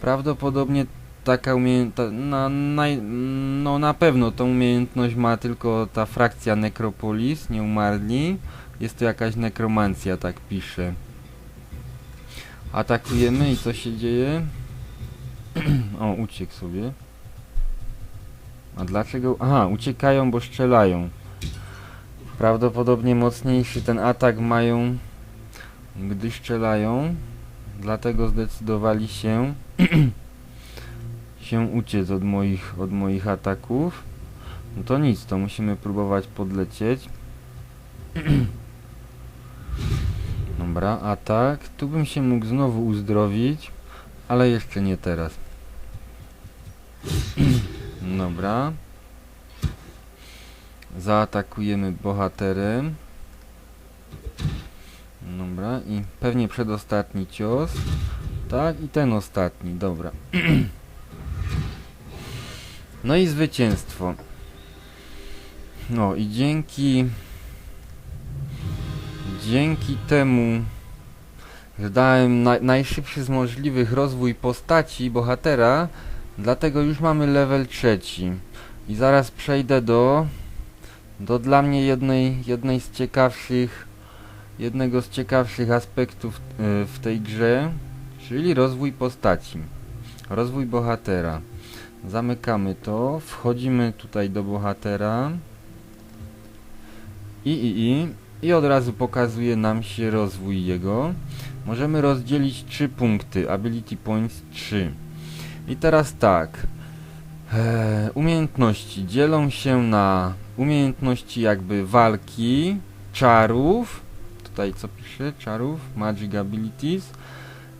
Prawdopodobnie taka umiejętność, na, no na pewno tą umiejętność ma tylko ta frakcja Necropolis, nieumarli. Jest to jakaś nekromancja, tak pisze. Atakujemy i co się dzieje? o, uciekł sobie. A dlaczego? Aha, uciekają, bo strzelają. Prawdopodobnie mocniejszy ten atak mają, gdy strzelają. Dlatego zdecydowali się się uciec od moich, od moich ataków. No to nic, to musimy próbować podlecieć. Dobra, atak. Tu bym się mógł znowu uzdrowić, ale jeszcze nie teraz. Dobra. Zaatakujemy bohaterem. Dobra, i pewnie przedostatni cios. Tak, i ten ostatni, dobra. No i zwycięstwo. No i dzięki... Dzięki temu, że dałem na, najszybszy z możliwych rozwój postaci bohatera, dlatego już mamy level trzeci. I zaraz przejdę do... Do dla mnie jednej, jednej z ciekawszych... Jednego z ciekawszych aspektów y, w tej grze, czyli rozwój postaci. Rozwój bohatera. Zamykamy to, wchodzimy tutaj do bohatera i i i i od razu pokazuje nam się rozwój jego. Możemy rozdzielić trzy punkty, ability points 3. I teraz tak, e, umiejętności dzielą się na umiejętności jakby walki, czarów, tutaj co pisze, czarów, magic abilities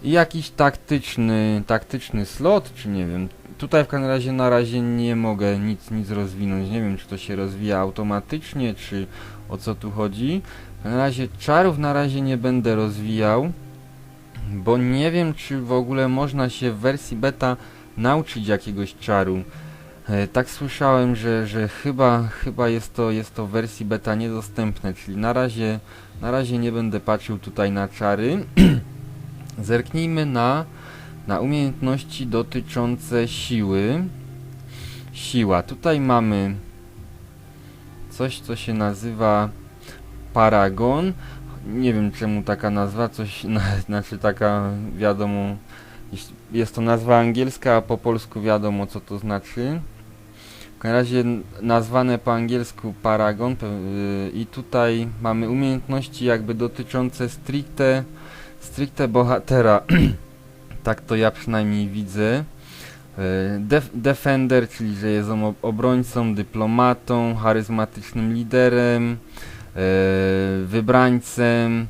i jakiś taktyczny, taktyczny slot, czy nie wiem, tutaj w każdym razie na razie nie mogę nic, nic rozwinąć. Nie wiem, czy to się rozwija automatycznie, czy o co tu chodzi. Każdym razie czarów na razie nie będę rozwijał, bo nie wiem, czy w ogóle można się w wersji beta nauczyć jakiegoś czaru. E, tak słyszałem, że, że chyba, chyba jest, to, jest to w wersji beta niedostępne, czyli na razie, na razie nie będę patrzył tutaj na czary. Zerknijmy na na umiejętności dotyczące siły. Siła. Tutaj mamy coś, co się nazywa Paragon. Nie wiem czemu taka nazwa, coś, na, znaczy taka wiadomo, jest to nazwa angielska, a po polsku wiadomo co to znaczy. W każdym razie nazwane po angielsku Paragon yy, i tutaj mamy umiejętności jakby dotyczące stricte, stricte bohatera. tak to ja przynajmniej widzę. E, def defender, czyli że jest on obrońcą, dyplomatą, charyzmatycznym liderem, e, wybrańcem,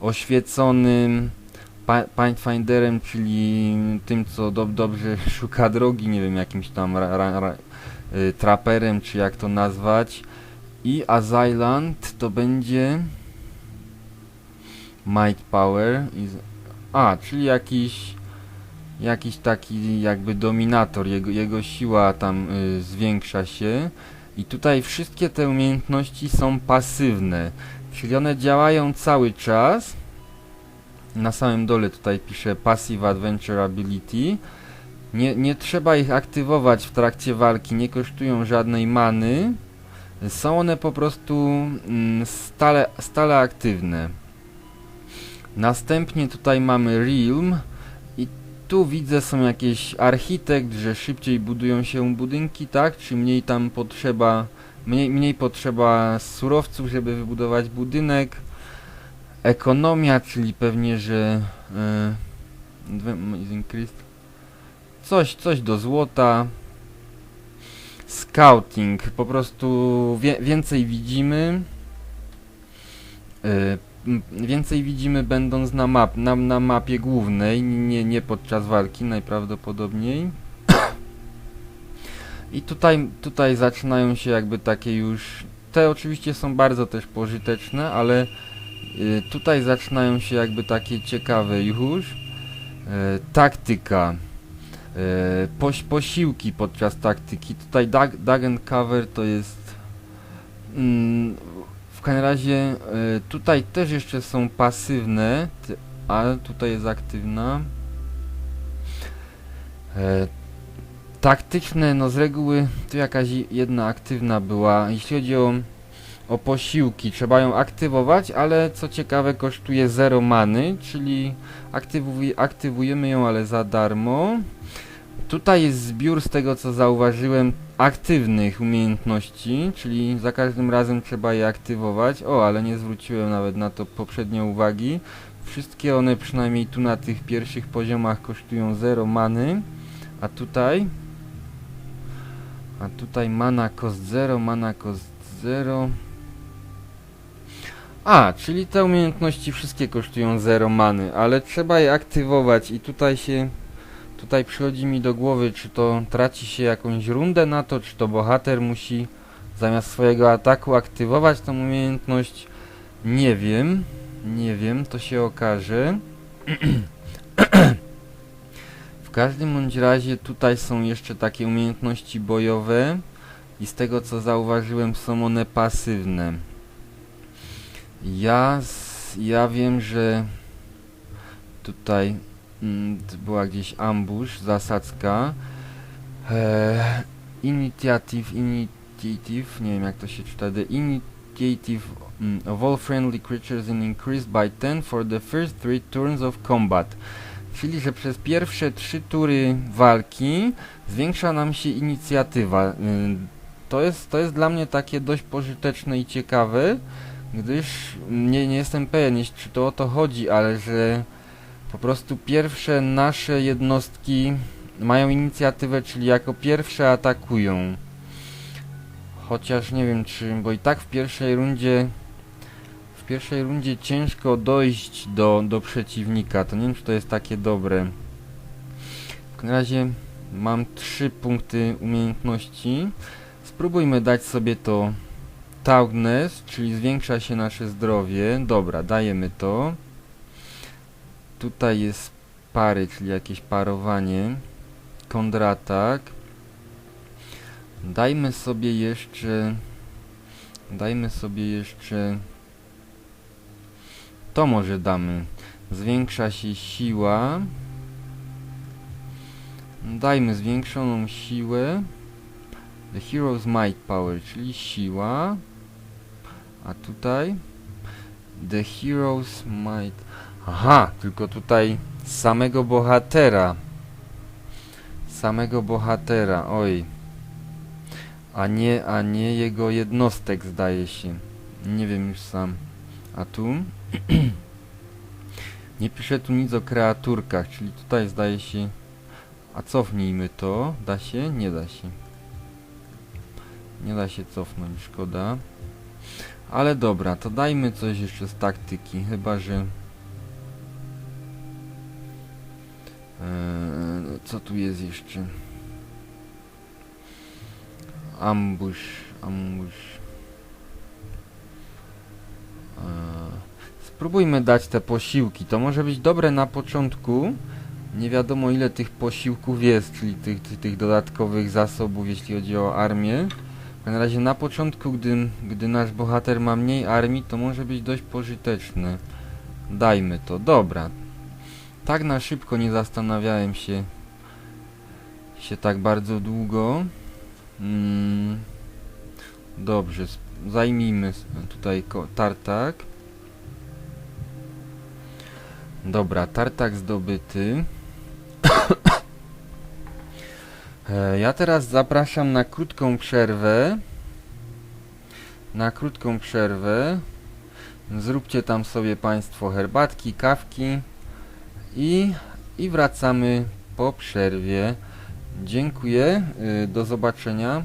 oświeconym, Pathfinderem, czyli tym, co do dobrze szuka drogi, nie wiem, jakimś tam ra ra traperem, czy jak to nazwać. I Azylant to będzie Might Power. A, czyli jakiś jakiś taki jakby dominator, jego, jego siła tam y, zwiększa się i tutaj wszystkie te umiejętności są pasywne, czyli one działają cały czas. Na samym dole tutaj pisze Passive Adventure Ability. Nie, nie trzeba ich aktywować w trakcie walki, nie kosztują żadnej many. Są one po prostu mm, stale, stale aktywne. Następnie tutaj mamy Realm tu widzę są jakieś architekt, że szybciej budują się budynki, tak? Czy mniej tam potrzeba, mniej, mniej potrzeba surowców, żeby wybudować budynek. Ekonomia, czyli pewnie, że yy, coś, coś do złota. Scouting, po prostu wie, więcej widzimy. Yy, więcej widzimy będąc na, map, na, na mapie głównej, nie, nie podczas walki najprawdopodobniej. I tutaj, tutaj zaczynają się jakby takie już... Te oczywiście są bardzo też pożyteczne, ale y, tutaj zaczynają się jakby takie ciekawe już. Y, taktyka. Y, poś, posiłki podczas taktyki. Tutaj Dag, Dag and Cover to jest... Mm, każdym razie y, tutaj też jeszcze są pasywne, a tutaj jest aktywna. E, taktyczne, no z reguły tu jakaś jedna aktywna była. Jeśli chodzi o, o posiłki, trzeba ją aktywować, ale co ciekawe kosztuje 0 many, czyli aktywuj, aktywujemy ją, ale za darmo. Tutaj jest zbiór z tego co zauważyłem aktywnych umiejętności, czyli za każdym razem trzeba je aktywować. O, ale nie zwróciłem nawet na to poprzednio uwagi. Wszystkie one przynajmniej tu na tych pierwszych poziomach kosztują 0 many, a tutaj a tutaj mana cost 0, mana cost 0. A, czyli te umiejętności wszystkie kosztują 0 many, ale trzeba je aktywować i tutaj się Tutaj przychodzi mi do głowy, czy to traci się jakąś rundę na to, czy to bohater musi zamiast swojego ataku aktywować tą umiejętność. Nie wiem, nie wiem, to się okaże. w każdym bądź razie tutaj są jeszcze takie umiejętności bojowe i z tego co zauważyłem są one pasywne. Ja, ja wiem, że tutaj była gdzieś ambush, zasadzka. E, initiative, initiative, nie wiem jak to się czyta, the initiative mm, of all friendly creatures is increased by 10 for the first three turns of combat. Czyli, że przez pierwsze trzy tury walki zwiększa nam się inicjatywa. Y, to jest, to jest dla mnie takie dość pożyteczne i ciekawe, gdyż nie, nie jestem pewien, czy to o to chodzi, ale że po prostu pierwsze nasze jednostki mają inicjatywę, czyli jako pierwsze atakują. Chociaż nie wiem czy, bo i tak w pierwszej rundzie w pierwszej rundzie ciężko dojść do, do przeciwnika, to nie wiem czy to jest takie dobre. W każdym razie mam trzy punkty umiejętności. Spróbujmy dać sobie to Taugnes, czyli zwiększa się nasze zdrowie. Dobra, dajemy to. Tutaj jest pary, czyli jakieś parowanie. Kontratak. Dajmy sobie jeszcze... Dajmy sobie jeszcze... To może damy. Zwiększa się siła. Dajmy zwiększoną siłę. The Hero's Might Power, czyli siła. A tutaj... The Hero's Might... Aha, tylko tutaj samego bohatera. Samego bohatera, oj. A nie, a nie jego jednostek zdaje się. Nie wiem już sam. A tu? nie pisze tu nic o kreaturkach, czyli tutaj zdaje się... A cofnijmy to. Da się? Nie da się. Nie da się cofnąć, szkoda. Ale dobra, to dajmy coś jeszcze z taktyki, chyba że... Eee, co tu jest jeszcze? Ambush, ambush. Eee, spróbujmy dać te posiłki. To może być dobre na początku. Nie wiadomo ile tych posiłków jest, czyli tych, tych, tych dodatkowych zasobów, jeśli chodzi o armię. Każdym razie na początku, gdy, gdy nasz bohater ma mniej armii, to może być dość pożyteczne. Dajmy to. Dobra, tak na szybko nie zastanawiałem się się tak bardzo długo. Mm, dobrze, zajmijmy tutaj tartak. Dobra, tartak zdobyty. e, ja teraz zapraszam na krótką przerwę. Na krótką przerwę. Zróbcie tam sobie Państwo herbatki, kawki. I, I wracamy po przerwie. Dziękuję, y, do zobaczenia.